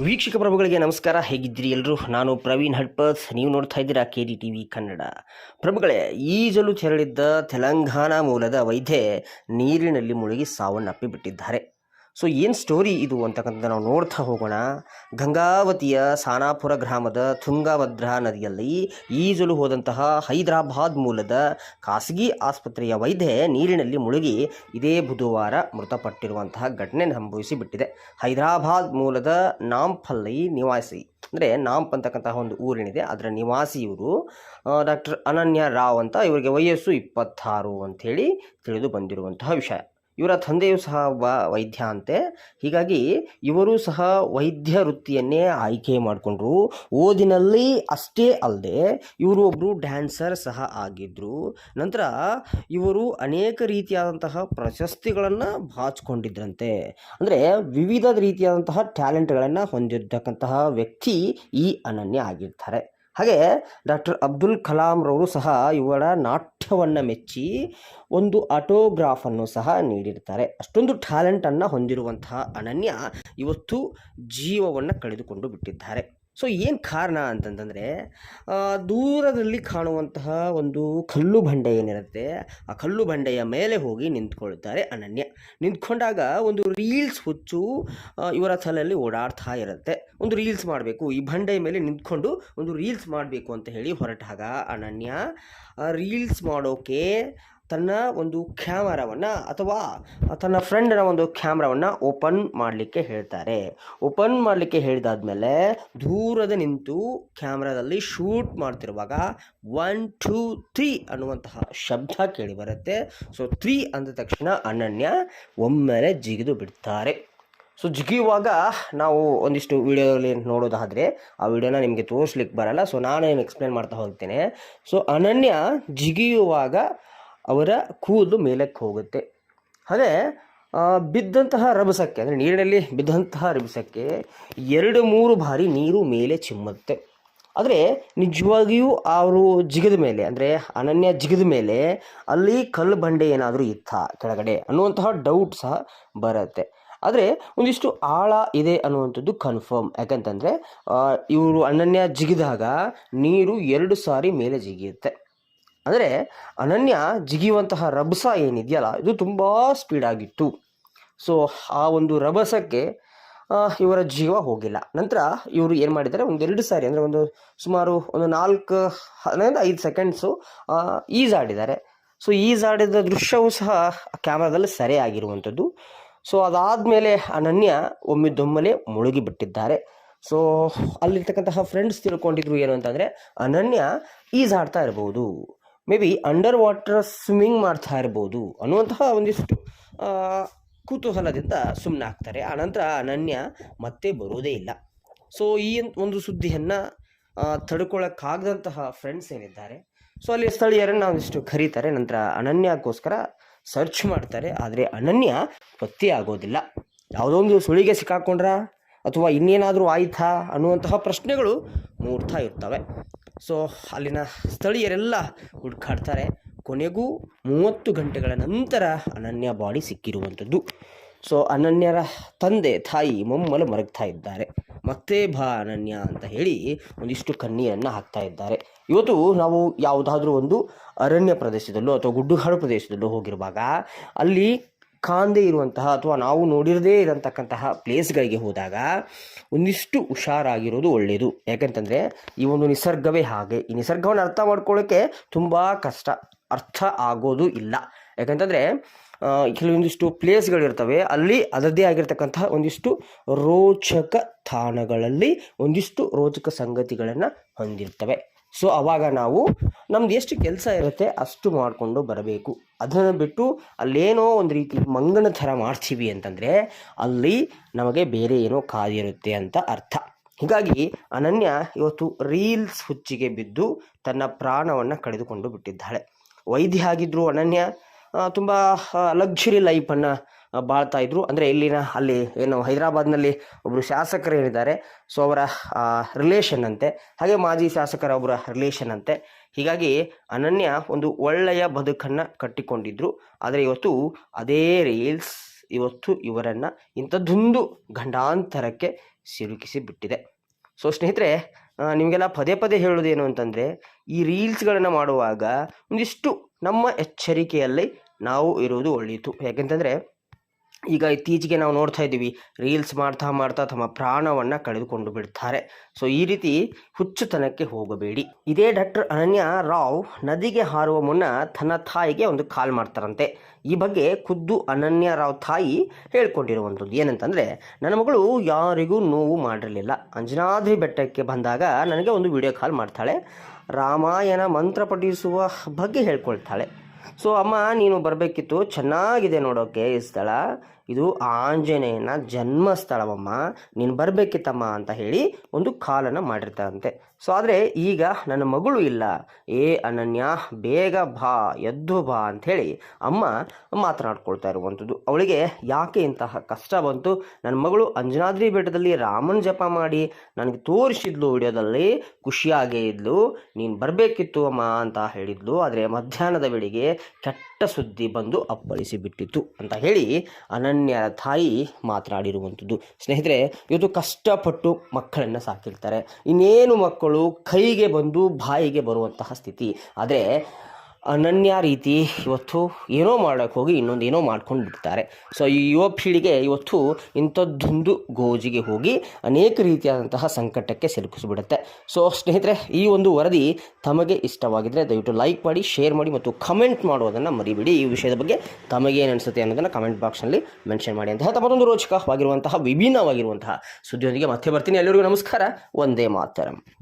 ವೀಕ್ಷಕ ಪ್ರಭುಗಳಿಗೆ ನಮಸ್ಕಾರ. ಹೇಗಿದ್ದೀರಿ ಎಲ್ಲರೂ ನಾನು ಪ್ರವೀಣ್ ಹಡ್ಪತ್ ನೀವು ನೋಡ್ತಾ ಇದ್ದೀರಾ K D T V Kannada. ಪ್ರಭುಗಳೇ, ಈಜಲು ತೆರಳಿದ್ದ ತೆಲಂಗಾಣ ಮೂಲದ ವೈದ್ಯೆ ನೀರಿನಲ್ಲಿ ಮುಳುಗಿ ಸಾವನ್ನಪ್ಪಿ ಬಿಟ್ಟಿದ್ದಾರೆ ಸೊ ಏನು ಸ್ಟೋರಿ ಇದು ಅಂತಕ್ಕಂಥ ನಾವು ನೋಡ್ತಾ ಹೋಗೋಣ. ಗಂಗಾವತಿಯ ಸಾನಾಪುರ ಗ್ರಾಮದ ತುಂಗಭದ್ರಾ ನದಿಯಲ್ಲಿ ಈಜಲು ಹೋದಂತಹ ಹೈದರಾಬಾದ್ ಮೂಲದ ಖಾಸಗಿ ಆಸ್ಪತ್ರೆಯ ವೈದ್ಯೆ ನೀರಿನಲ್ಲಿ ಮುಳುಗಿ ಇದೇ ಬುಧವಾರ ಮೃತಪಟ್ಟಿರುವಂತಹ ಘಟನೆ ಸಂಭವಿಸಿ ಬಿಟ್ಟಿದೆ. ಹೈದರಾಬಾದ್ ಮೂಲದ ನಾಂಪಲ್ಲಿ ನಿವಾಸಿ, ಅಂದರೆ ನಾಂಪ್ ಅಂತಕ್ಕಂತಹ ಒಂದು ಊರಿನಿದೆ. ಅದರ ನಿವಾಸಿ ಇವರು ಡಾಕ್ಟರ್ ಅನನ್ಯ ರಾವ್ ಅಂತ. ಇವರಿಗೆ ವಯಸ್ಸು ಇಪ್ಪತ್ತಾರು ಅಂಥೇಳಿ ತಿಳಿದು ಬಂದಿರುವಂತಹ ವಿಷಯ. ಇವರ ತಂದೆಯೂ ಸಹ ವೈದ್ಯ ಅಂತೆ. ಹೀಗಾಗಿ ಇವರು ಸಹ ವೈದ್ಯ ವೃತ್ತಿಯನ್ನೇ ಆಯ್ಕೆ ಮಾಡಿಕೊಂಡ್ರು. ಓದಿನಲ್ಲಿ ಅಷ್ಟೇ ಅಲ್ಲದೆ ಇವರು ಒಬ್ಬರು ಡ್ಯಾನ್ಸರ್ ಸಹ ಆಗಿದ್ದರು ನಂತರ ಇವರು ಅನೇಕ ರೀತಿಯಾದಂತಹ ಪ್ರಶಸ್ತಿಗಳನ್ನು ಬಾಚಿಕೊಂಡಿದ್ರಂತೆ. ಅಂದರೆ ವಿವಿಧ ರೀತಿಯಾದಂತಹ ಟ್ಯಾಲೆಂಟ್ಗಳನ್ನು ಹೊಂದಿರತಕ್ಕಂತಹ ವ್ಯಕ್ತಿ ಈ ಅನನ್ಯ ಆಗಿರ್ತಾರೆ. ಹಾಗೆ ಡಾಕ್ಟರ್ ಅಬ್ದುಲ್ ಕಲಾಂ ರವರು ಸಹ ಇವರ ನಾಟ್ಯವನ್ನು ಮೆಚ್ಚಿ ಒಂದು ಆಟೋಗ್ರಾಫನ್ನು ಸಹ ನೀಡಿರ್ತಾರೆ. ಅಷ್ಟೊಂದು ಟ್ಯಾಲೆಂಟನ್ನು ಹೊಂದಿರುವಂತಹ ಅನನ್ಯ ಇವತ್ತು ಜೀವವನ್ನು ಕಳೆದುಕೊಂಡು ಬಿಟ್ಟಿದ್ದಾರೆ. ಸೊ ಏನು ಕಾರಣ ಅಂತಂತಂದರೆ ದೂರದಲ್ಲಿ ಕಾಣುವಂತಹ ಒಂದು ಕಲ್ಲು ಬಂಡೆ ಏನಿರುತ್ತೆ, ಆ ಕಲ್ಲು ಬಂಡೆಯ ಮೇಲೆ ಹೋಗಿ ನಿಂತ್ಕೊಳ್ತಾರೆ ಅನನ್ಯ. ನಿಂತ್ಕೊಂಡಾಗ ಒಂದು ರೀಲ್ಸ್ ಹುಚ್ಚು ಇವರ ತಲೆಯಲ್ಲಿ ಓಡಾಡ್ತಾ ಇರುತ್ತೆ. ಒಂದು ರೀಲ್ಸ್ ಮಾಡಬೇಕು. ಈ ಬಂಡೆಯ ಮೇಲೆ ನಿಂತ್ಕೊಂಡು ಒಂದು ರೀಲ್ಸ್ ಮಾಡಬೇಕು ಅಂತ ಹೇಳಿ ಹೊರಟಾಗ ಅನನ್ಯ ರೀಲ್ಸ್ ಮಾಡೋಕೆ ತನ್ನ ಒಂದು ಕ್ಯಾಮರಾವನ್ನು ಅಥವಾ ತನ್ನ ಫ್ರೆಂಡನ ಒಂದು ಕ್ಯಾಮ್ರಾವನ್ನು ಓಪನ್ ಮಾಡಲಿಕ್ಕೆ ಹೇಳ್ತಾರೆ. ಓಪನ್ ಮಾಡಲಿಕ್ಕೆ ಹೇಳಿದಾದ್ಮೇಲೆ ದೂರದ ನಿಂತು ಕ್ಯಾಮ್ರಾದಲ್ಲಿ ಶೂಟ್ ಮಾಡ್ತಿರುವಾಗ ಒನ್, ಟೂ, ತ್ರೀ ಅನ್ನುವಂತಹ ಶಬ್ದ ಕೇಳಿ ಬರುತ್ತೆ. ಸೊ, ತ್ರೀ ಅಂದ ತಕ್ಷಣ ಅನನ್ಯ ಒಮ್ಮೆಲೆ ಜಿಗಿದು ಬಿಡ್ತಾರೆ. ಸೊ, ಜಿಗಿಯುವಾಗ ನಾವು ಒಂದಿಷ್ಟು ವಿಡಿಯೋದಲ್ಲಿ ನೋಡೋದಾದರೆ ಆ ವಿಡಿಯೋನ ನಿಮಗೆ ತೋರಿಸ್ಲಿಕ್ಕೆ ಬರಲ್ಲ. ಸೊ, ನಾನೇನು ಎಕ್ಸ್ಪ್ಲೇನ್ ಮಾಡ್ತಾ ಹೋಗ್ತೇನೆ. ಸೊ, ಅನನ್ಯ ಜಿಗಿಯುವಾಗ ಅವರ ಕೂದಲು ಮೇಲಕ್ಕೆ ಹೋಗುತ್ತೆ. ಅದೇ ಬಿದ್ದಂತಹ ರಭಸಕ್ಕೆ, ಅಂದರೆ ನೀರಿನಲ್ಲಿ ಬಿದ್ದಂತಹ ರಭಸಕ್ಕೆ ಎರಡು ಮೂರು ಬಾರಿ ನೀರು ಮೇಲೆ ಚಿಮ್ಮುತ್ತೆ. ಆದರೆ, ನಿಜವಾಗಿಯೂ ಅವರು ಜಿಗಿದ ಮೇಲೆ, ಅಂದರೆ ಅನನ್ಯ ಜಿಗಿದ ಮೇಲೆ ಅಲ್ಲಿ ಕಲ್ಲು ಬಂಡೆ ಏನಾದರೂ ಇತ್ತ ಕೆಳಗಡೆ ಅನ್ನುವಂತಹ ಡೌಟ್ ಸಹ ಬರುತ್ತೆ. ಆದರೆ, ಒಂದಿಷ್ಟು ಆಳ ಇದೆ ಅನ್ನುವಂಥದ್ದು ಕನ್ಫರ್ಮ್ ಯಾಕಂತಂದರೆ ಇವರು ಅನನ್ಯ ಜಿಗಿದಾಗ ನೀರು ಎರಡು ಸಾರಿ ಮೇಲೆ ಜಿಗಿಯುತ್ತೆ. ಅಂದರೆ ಅನನ್ಯ ಜಿಗಿಯುವಂತಹ ರಭಸ ಏನಿದೆಯಲ್ಲ, ಇದು ತುಂಬ ಸ್ಪೀಡಾಗಿತ್ತು ಸೊ ಆ ಒಂದು ರಭಸಕ್ಕೆ ಇವರ ಜೀವ ಹೋಗಿಲ್ಲ. ನಂತರ ಇವರು ಏನು ಮಾಡಿದ್ದಾರೆ ಒಂದೆರಡು ಸಾರಿ, ಅಂದರೆ ಒಂದು ಸುಮಾರು ಒಂದು ನಾಲ್ಕು ಹನ್ನೊಂದು ಐದು ಸೆಕೆಂಡ್ಸು ಈಜಾಡಿದ್ದಾರೆ ಸೊ ಈಜಾಡಿದ ದೃಶ್ಯವೂ ಸಹ ಕ್ಯಾಮ್ರಾದಲ್ಲಿ ಸರಿ ಆಗಿರುವಂಥದ್ದು ಸೊ ಅದಾದಮೇಲೆ ಅನನ್ಯ ಒಮ್ಮಿದ್ದೊಮ್ಮಲೆ ಮುಳುಗಿ ಬಿಟ್ಟಿದ್ದಾರೆ ಸೊ ಅಲ್ಲಿರ್ತಕ್ಕಂತಹ ಫ್ರೆಂಡ್ಸ್ ತಿಳ್ಕೊಂಡಿದ್ರು ಏನು ಅಂತಂದರೆ, ಅನನ್ಯ ಈಜಾಡ್ತಾ ಇರ್ಬೋದು maybe under water swimming ಮಾಡ್ತಾ ಇರ್ಬೋದು ಅನ್ನುವಂತಹ ಒಂದಿಷ್ಟು ಕುತೂಹಲದಿಂದ ಸುಮ್ಮನೆ ಆಗ್ತಾರೆ. ಆನಂತರ ಅನನ್ಯ ಮತ್ತೆ ಬರೋದೇ ಇಲ್ಲ. ಸೊ ಈ ಒಂದು ಸುದ್ದಿಯನ್ನು ತಡ್ಕೊಳ್ಳೋಕ್ಕಾಗದಂತಹ ಫ್ರೆಂಡ್ಸ್ ಏನಿದ್ದಾರೆ? ಸೊ ಅಲ್ಲಿ ಸ್ಥಳೀಯರನ್ನು ಒಂದಿಷ್ಟು ಕರೀತಾರೆ. ನಂತರ ಅನನ್ಯಕ್ಕೋಸ್ಕರ ಸರ್ಚ್ ಮಾಡ್ತಾರೆ. ಆದರೆ ಅನನ್ಯ ಪತ್ತೆ ಆಗೋದಿಲ್ಲ. ಯಾವುದೋ ಒಂದು ಸುಳಿಗೆ ಸಿಕ್ಕಾಕೊಂಡ್ರಾ? ಅಥವಾ ಇನ್ನೇನಾದರೂ ಆಯ್ತಾ? ಅನ್ನುವಂತಹ ಪ್ರಶ್ನೆಗಳು ಮೂಡ್ತಾ ಇರ್ತವೆ. ಸೊ ಅಲ್ಲಿನ ಸ್ಥಳೀಯರೆಲ್ಲ ಹುಡುಕಾಡ್ತಾರೆ. ಕೊನೆಗೂ ಮೂವತ್ತು ಗಂಟೆಗಳ ನಂತರ ಅನನ್ಯ ಬಾಡಿ ಸಿಕ್ಕಿರುವಂಥದ್ದು. ಸೊ ಅನನ್ಯರ ತಂದೆ, ತಾಯಿ ಮೊಮ್ಮಲು ಮರಗ್ತಾ ಇದ್ದಾರೆ. ಮತ್ತೆ ಬಾ ಅನನ್ಯ ಅಂತ ಹೇಳಿ ಒಂದಿಷ್ಟು ಕಣ್ಣೀರನ್ನು ಹಾಕ್ತಾ ಇದ್ದಾರೆ. ಇವತ್ತು ನಾವು ಯಾವುದಾದ್ರೂ ಒಂದು ಅರಣ್ಯ ಪ್ರದೇಶದಲ್ಲೋ ಅಥವಾ ಗುಡ್ಡುಗಾಡು ಪ್ರದೇಶದಲ್ಲೋ ಹೋಗಿರುವಾಗ ಅಲ್ಲಿ ಕಾಣದೇ ಇರುವಂತಹ ಅಥವಾ ನಾವು ನೋಡಿರದೇ ಇರತಕ್ಕಂತಹ ಪ್ಲೇಸ್ಗಳಿಗೆ ಹೋದಾಗ ಒಂದಿಷ್ಟು ಹುಷಾರಾಗಿರೋದು ಒಳ್ಳೆಯದು ಯಾಕಂತಂದರೆ ಈ ಒಂದು ನಿಸರ್ಗವೇ ಹಾಗೆ. ಈ ನಿಸರ್ಗವನ್ನು ಅರ್ಥ ಮಾಡ್ಕೊಳ್ಳೋಕ್ಕೆ ತುಂಬ ಕಷ್ಟ. ಅರ್ಥ ಆಗೋದು ಇಲ್ಲ. ಯಾಕಂತಂದರೆ ಕೆಲವೊಂದಿಷ್ಟು ಪ್ಲೇಸ್ಗಳಿರ್ತವೆ ಅಲ್ಲಿ ಅದರದ್ದೇ ಆಗಿರ್ತಕ್ಕಂತಹ ಒಂದಿಷ್ಟು ರೋಚಕ ತಾಣಗಳಲ್ಲಿ ಒಂದಿಷ್ಟು ರೋಚಕ ಸಂಗತಿಗಳನ್ನು ಹೊಂದಿರ್ತವೆ. ಸೊ ಆವಾಗ ನಾವು ನಮ್ದು ಎಷ್ಟು ಕೆಲಸ ಇರುತ್ತೆ ಅಷ್ಟು ಮಾಡಿಕೊಂಡು ಬರಬೇಕು. ಅದನ್ನು ಬಿಟ್ಟು ಅಲ್ಲೇನೋ ಒಂದು ರೀತಿ ಮಂಗನ ಥರ ಮಾಡ್ತೀವಿ ಅಂತಂದರೆ ಅಲ್ಲಿ ನಮಗೆ ಬೇರೆ ಏನೋ ಕಾದಿರುತ್ತೆ ಅಂತ ಅರ್ಥ. ಹೀಗಾಗಿ ಅನನ್ಯ ಇವತ್ತು ರೀಲ್ಸ್ ಹುಚ್ಚಿಗೆ ಬಿದ್ದು ತನ್ನ ಪ್ರಾಣವನ್ನು ಕಳೆದುಕೊಂಡು ಬಿಟ್ಟಿದ್ದಾಳೆ. ವೈದ್ಯ ಆಗಿದ್ದರೂ ಅನನ್ಯ ತುಂಬ ಲಕ್ಸುರಿ ಲೈಫನ್ನು ಬಾಳ್ತಾ ಇದ್ರು ಅಂದರೆ ಇಲ್ಲಿನ ಅಲ್ಲಿ ಏನು ಹೈದರಾಬಾದ್ನಲ್ಲಿ ಒಬ್ಬರು ಶಾಸಕರು ಏನಿದ್ದಾರೆ ಸೊ ಅವರ ರಿಲೇಷನ್ ಅಂತೆ. ಹಾಗೆ ಮಾಜಿ ಶಾಸಕರ ಒಬ್ಬರ ರಿಲೇಷನ್ ಅಂತೆ. ಹೀಗಾಗಿ ಅನನ್ಯ ಒಂದು ಒಳ್ಳೆಯ ಬದುಕನ್ನು ಕಟ್ಟಿಕೊಂಡಿದ್ರು. ಆದರೆ ಇವತ್ತು ಅದೇ ರೀಲ್ಸ್ ಇವತ್ತು ಇವರನ್ನು ಇಂಥದ್ದೊಂದು ಗಂಡಾಂತರಕ್ಕೆ ಸಿಲುಕಿಸಿ ಬಿಟ್ಟಿದೆ. ಸೊ ಸ್ನೇಹಿತರೆ ನಿಮಗೆಲ್ಲ ಪದೇ ಪದೇ ಹೇಳೋದೇನು ಅಂತಂದರೆ, ಈ ರೀಲ್ಸ್ಗಳನ್ನು ಮಾಡುವಾಗ ಒಂದಿಷ್ಟು ನಮ್ಮ ಎಚ್ಚರಿಕೆಯಲ್ಲಿ ನಾವು ಇರುವುದು ಒಳ್ಳೆಯದು. ಯಾಕೆಂತಂದರೆ ಈಗ ಇತ್ತೀಚೆಗೆ ನಾವು ನೋಡ್ತಾ ಇದ್ದೀವಿ, ರೀಲ್ಸ್ ಮಾಡ್ತಾ ಮಾಡ್ತಾ ತಮ್ಮ ಪ್ರಾಣವನ್ನು ಕಳೆದುಕೊಂಡು ಬಿಡ್ತಾರೆ. ಸೊ, ಈ ರೀತಿ ಹುಚ್ಚುತನಕ್ಕೆ ಹೋಗಬೇಡಿ. ಇದೇ ಡಾಕ್ಟರ್ ಅನನ್ಯ ರಾವ್ ನದಿಗೆ ಹಾರುವ ಮುನ್ನ ತನ್ನ ತಾಯಿಗೆ ಒಂದು ಕಾಲ್ ಮಾಡ್ತಾರಂತೆ. ಈ ಬಗ್ಗೆ ಖುದ್ದು ಅನನ್ಯ ರಾವ್ ತಾಯಿ ಹೇಳ್ಕೊಂಡಿರುವಂಥದ್ದು ಏನಂತಂದರೆ, ನನ್ನ ಮಗಳು ಯಾರಿಗೂ ನೋವು ಮಾಡಿರಲಿಲ್ಲ. ಅಂಜನಾದ್ರಿ ಬೆಟ್ಟಕ್ಕೆ ಬಂದಾಗ ನನಗೆ ಒಂದು ವಿಡಿಯೋ ಕಾಲ್ ಮಾಡ್ತಾಳೆ. ರಾಮಾಯಣ ಮಂತ್ರ ಪಠಿಸುವ ಬಗ್ಗೆ ಹೇಳ್ಕೊಳ್ತಾಳೆ. ಸೊ ಅಮ್ಮ ನೀನು ಬರಬೇಕಿತ್ತು. ಚೆನ್ನಾಗಿದೆ ನೋಡೋಕೆ ಈ ಸ್ಥಳ. ಇದು ಆಂಜನೇಯನ ಜನ್ಮಸ್ಥಳವಮ್ಮ, ನೀನು ಬರಬೇಕಿತ್ತಮ್ಮ ಅಂತ ಹೇಳಿ ಒಂದು ಕಾಲನ್ನು ಮಾಡಿರ್ತಾರಂತೆ. ಸೊ ಆದರೆ ಈಗ ನನ್ನ ಮಗಳು ಇಲ್ಲ. ಏ ಅನನ್ಯ, ಬೇಗ ಬಾ, ಎದ್ದು ಬಾ ಅಂಥೇಳಿ ಅಮ್ಮ ಮಾತನಾಡ್ಕೊಳ್ತಾ ಇರುವಂಥದ್ದು. ಅವಳಿಗೆ ಯಾಕೆ ಇಂತಹ ಕಷ್ಟ ಬಂತು? ನನ್ನ ಮಗಳು ಅಂಜನಾದ್ರಿ ಬೆಟ್ಟದಲ್ಲಿ ರಾಮನ ಜಪ ಮಾಡಿ ನನಗೆ ತೋರಿಸಿದ್ಲು ವಿಡಿಯೋದಲ್ಲಿ, ಖುಷಿಯಾಗೇ ಇದ್ಲು, ನೀನು ಬರಬೇಕಿತ್ತು ಅಮ್ಮ ಅಂತ ಹೇಳಿದ್ಲು. ಆದರೆ ಮಧ್ಯಾಹ್ನದ ವೇಳೆಗೆ ಕೆಟ್ಟ ಸುದ್ದಿ ಬಂದು ಅಪ್ಪಳಿಸಿ ಬಿಟ್ಟಿತ್ತು ಅಂತ ಹೇಳಿ ಅನನ್ಯರ ತಾಯಿ ಮಾತನಾಡಿರುವಂಥದ್ದು. ಸ್ನೇಹಿತರೆ, ಇವತ್ತು ಕಷ್ಟಪಟ್ಟು ಮಕ್ಕಳನ್ನು ಸಾಕಿರ್ತಾರೆ. ಇನ್ನೇನು ಮಕ್ಕಳು ಕೈಗೆ ಬಂದು ಬಾಯಿಗೆ ಬರುವಂತಹ ಸ್ಥಿತಿ. ಆದರೆ ಅನನ್ಯ ರೀತಿ ಇವತ್ತು ಏನೋ ಮಾಡೋಕ್ಕೆ ಹೋಗಿ ಇನ್ನೊಂದು ಏನೋ ಮಾಡ್ಕೊಂಡು ಬಿಡ್ತಾರೆ. ಸೊ ಈ ಯುವ ಪೀಳಿಗೆ ಇವತ್ತು ಇಂಥದ್ದೊಂದು ಗೋಜಿಗೆ ಹೋಗಿ ಅನೇಕ ರೀತಿಯಾದಂತಹ ಸಂಕಟಕ್ಕೆ ಸಿಲುಕಿಸಿಬಿಡುತ್ತೆ. ಸೊ ಸ್ನೇಹಿತರೆ, ಈ ಒಂದು ವರದಿ ತಮಗೆ ಇಷ್ಟವಾಗಿದ್ದರೆ ದಯವಿಟ್ಟು ಲೈಕ್ ಮಾಡಿ ಶೇರ್ ಮಾಡಿ ಮತ್ತು ಕಮೆಂಟ್ ಮಾಡೋದನ್ನು ಮರಿಬೇಡಿ. ಈ ವಿಷಯದ ಬಗ್ಗೆ ತಮಗೇನು ಅನಿಸುತ್ತೆ ಅನ್ನೋದನ್ನು ಕಮೆಂಟ್ ಬಾಕ್ಸ್ನಲ್ಲಿ ಮೆನ್ಷನ್ ಮಾಡಿ ಅಂತಹ ಮತ್ತೊಂದು ರೋಚಕವಾಗಿರುವಂತಹ ವಿಭಿನ್ನವಾಗಿರುವಂತಹ ಸುದ್ದಿಯೊಂದಿಗೆ ಮತ್ತೆ ಬರ್ತೀನಿ. ಎಲ್ಲರಿಗೂ ನಮಸ್ಕಾರ. ಒಂದೇ ಮಾತರಂ.